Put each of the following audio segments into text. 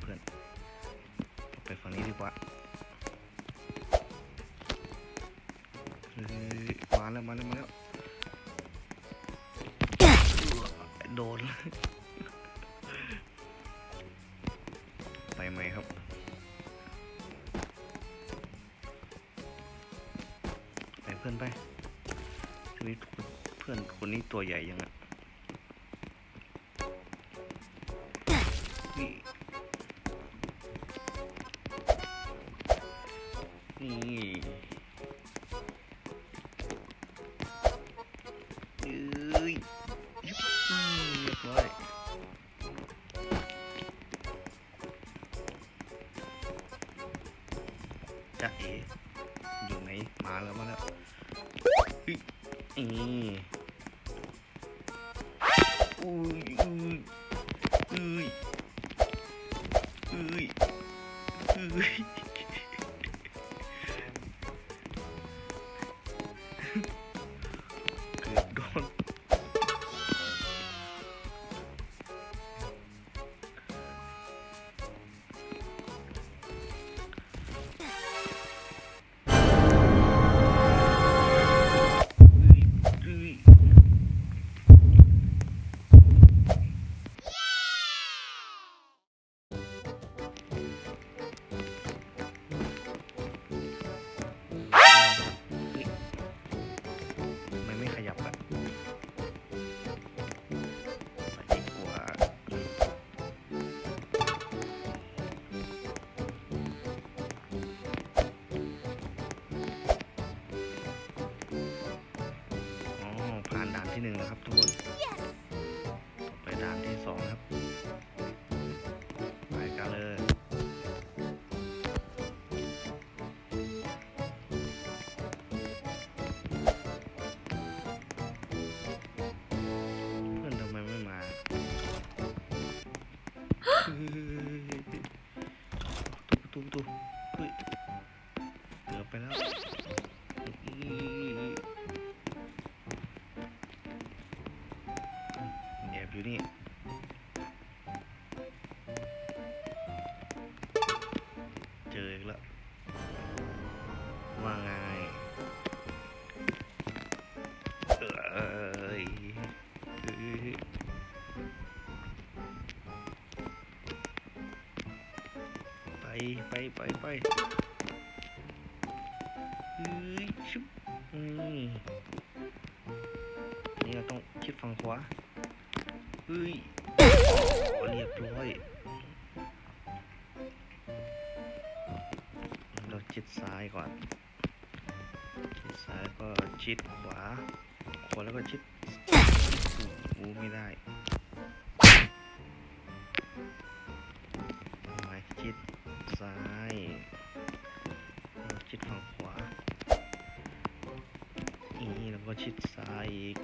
เพื่อนไปฝั่งนี้ดีกว่าเฮ้ยมาแล้วมาแล้วมาแล้วโดน ไปไหมครับไปเพื่อนไปทีนี้เพื่อนคนนี้ตัวใหญ่ยังอะนี่ นี่เอ้ยอืมเรียบร้อยจะเอ๋อยู่ไหนมาแล้วมาแล้วอีอุ้ยอุ้ยอุ้ยอุ้ยอุ้ย ไปไปไปไปเฮ้ยชุบนี่นี่เราต้องชิดฝั่งขวาเฮ้ยโอ้เรียบร้อยเราชิดซ้ายก่อนชิดซ้ายก็ชิดขวาขวาแล้วก็ชิดอู้ไม่ได้ ซ้ายแล้วชิดฝั่งขวาอีแล้วก็ชิดซ้ายอีก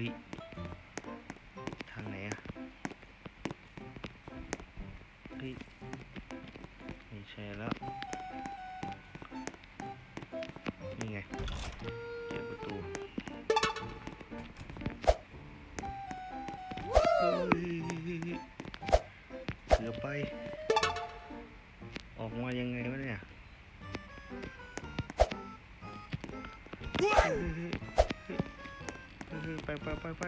ฮ้ย ทางไหนอะเฮ้ยไม่ใช่แล้ว นี่ไง เจอประตูเฮ้ยเกือบไป ออกมายังไงวะเนี่ย ไปไปไปไป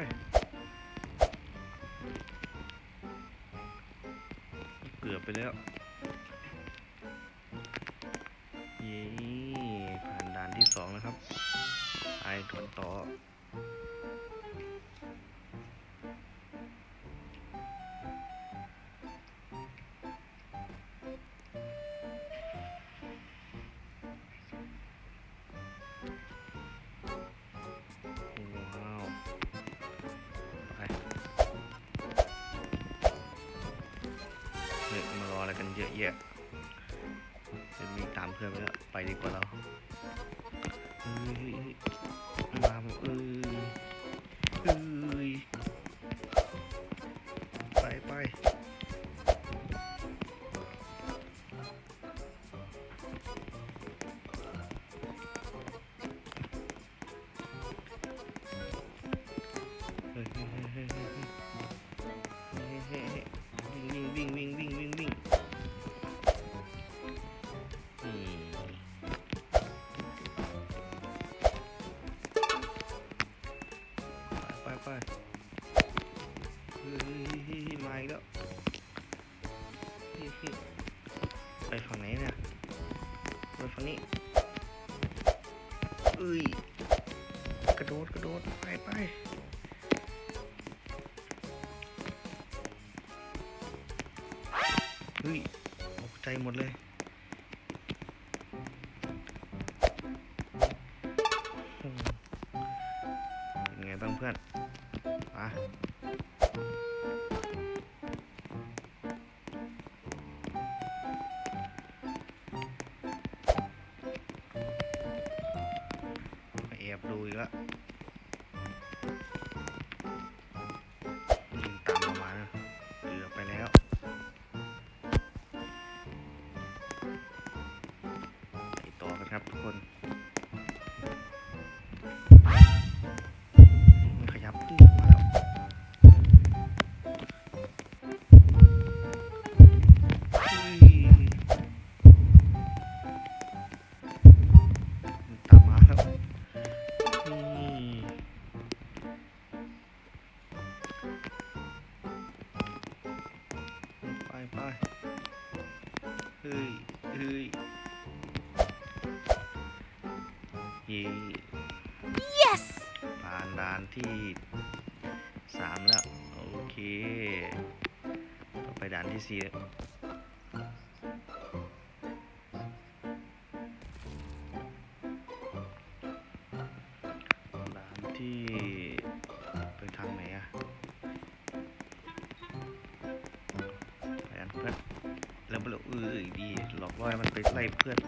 เกือบไปแล้วเย้ผ่านด่านที่สองแล้วครับไปต่อ หี้ยเดี๋ยววิ่งตามเพื่อนไปแล้วไปดีกว่าเราเฮ้ย หมดเลยไงบ้างเพื่อนมาานด่านที่สามแล้ว โอเค ต่อไปด่านที่สี่ด่านที่ไปทางไหนอะไปอันเพื่อนแล้วมันเออดีหลอกล่อให้มันไปไล่เพื่อน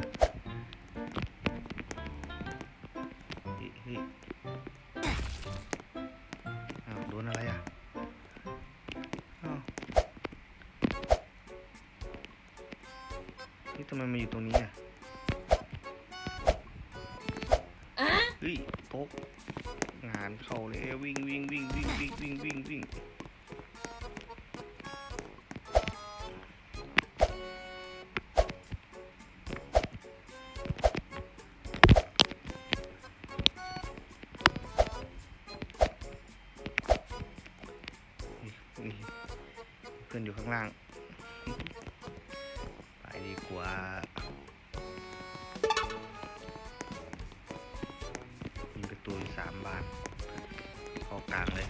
ำไมมาอยู่ตรงนี้อะ Huh? เฮ้ยตกงานเข้าเลยวิ่งวิ่งวิ่งวิ่งวิ่งวิ่งวิ่งวิ่งนี่นี่เพื่อนอยู่ข้างล่างไปดีก ว่ามีประตูสามบานเข้ากลางเลย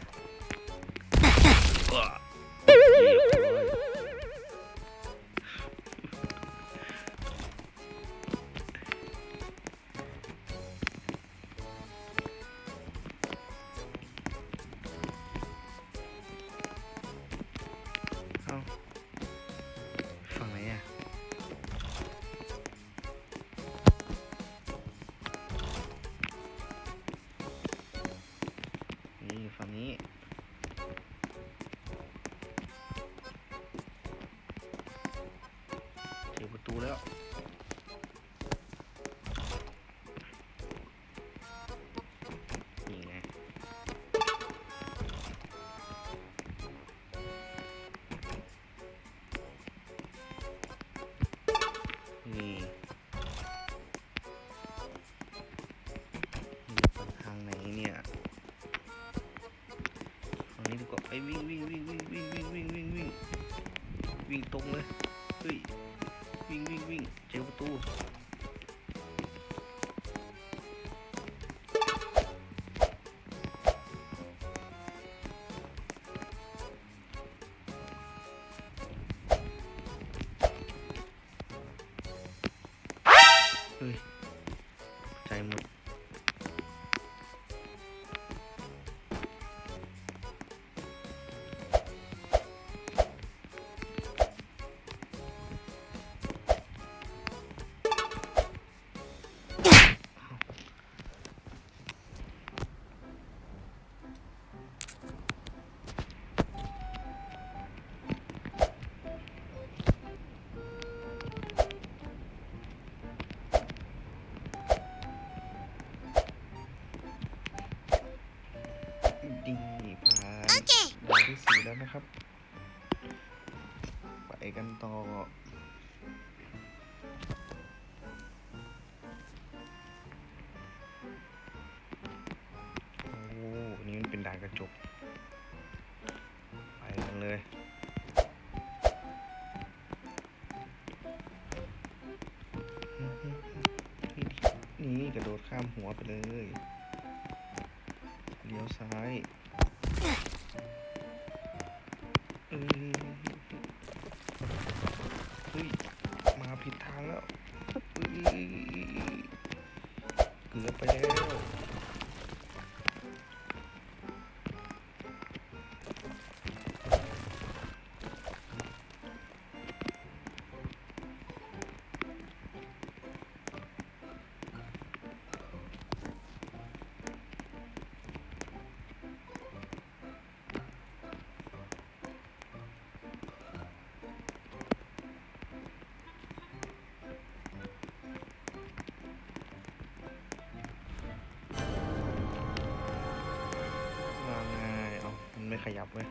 ไปวิ่งวิ่งวิ่งวิ่งวิ่งวิ่งวิ่งวิ่งวิ่งตรงเลยเฮ้ยวิ่งวิ่งวิ่ง แล้วนะครับ ไปกันต่อโอ้โหนี่มันเป็นด่านกระจก ไปกันเลย นี่กระโดดข้ามหัวไปเลย เลี้ยวซ้าย เฮ้ย มาผิดทางแล้วเกือบไปแล้ว ขยับเว้ย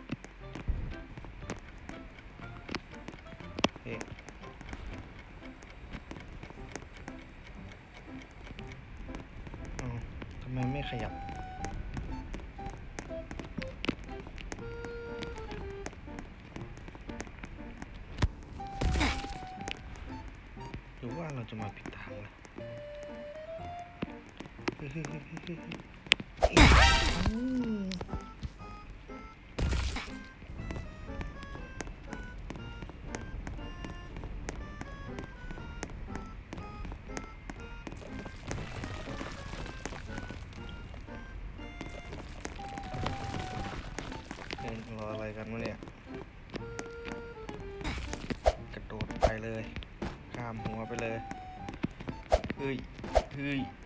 Rai.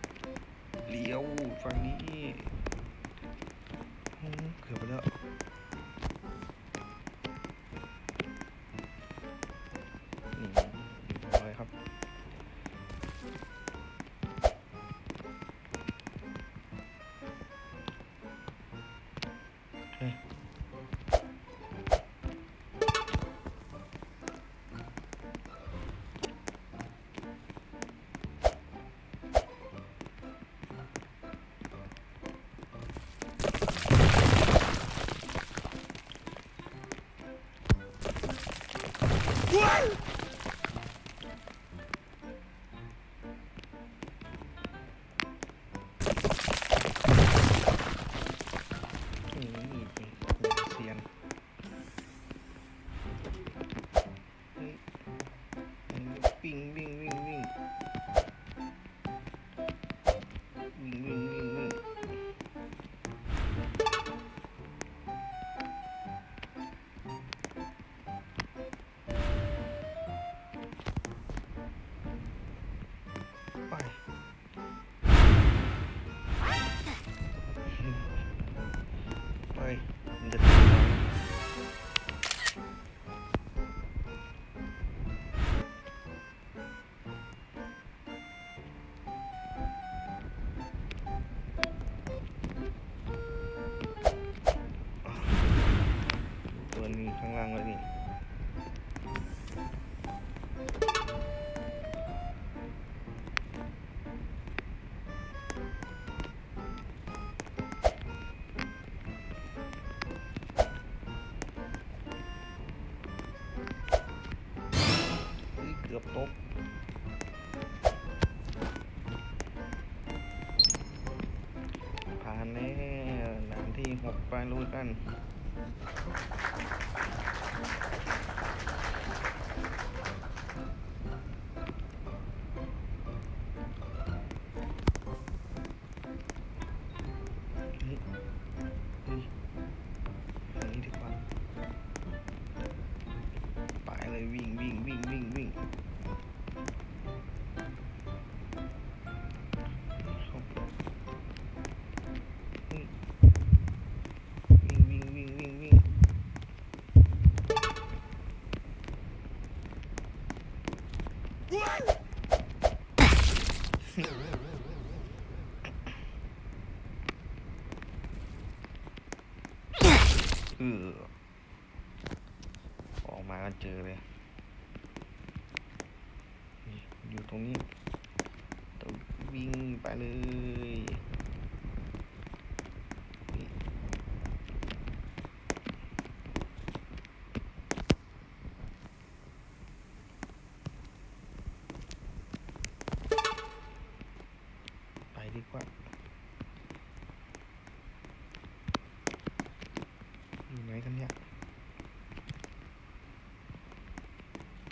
กือบตกผ่านแน่ด่านที่หกไปลุยกันเฮ้ยเฮ้ยอย่างนี้ดีกว่าไปเลยวิ่งวิ่งวิ่งวิ่งวิ่ง จอเลยอยู่ตรงนี้ต้องวิ่งไปเลยนี่ไปดีกว่า อยู่ไหนกันเนี่ย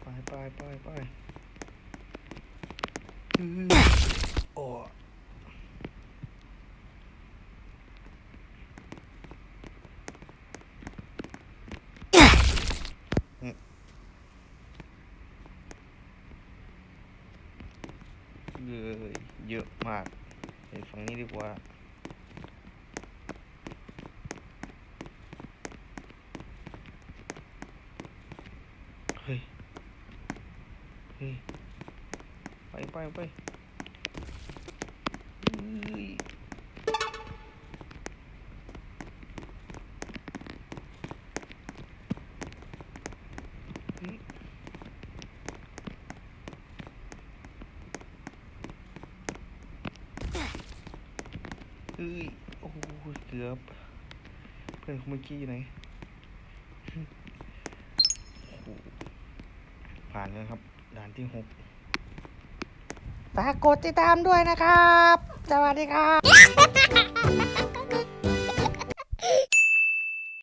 ไปไปไปไปอื้อโอ้อืมเยอะเยอะ มากไปฝั่งนี้ดีกว่าเฮ้ยเฮ้ยไปไปไปเฮ้ยเฮ้ยเฮ้ย โอ้โหเกือบ เพื่อนคุณเมื่อกี้อยู่ไหนผ่านแล้วครับ ด่านที่หกฝากกดติดตามด้วยนะครับ สวัสดีครับ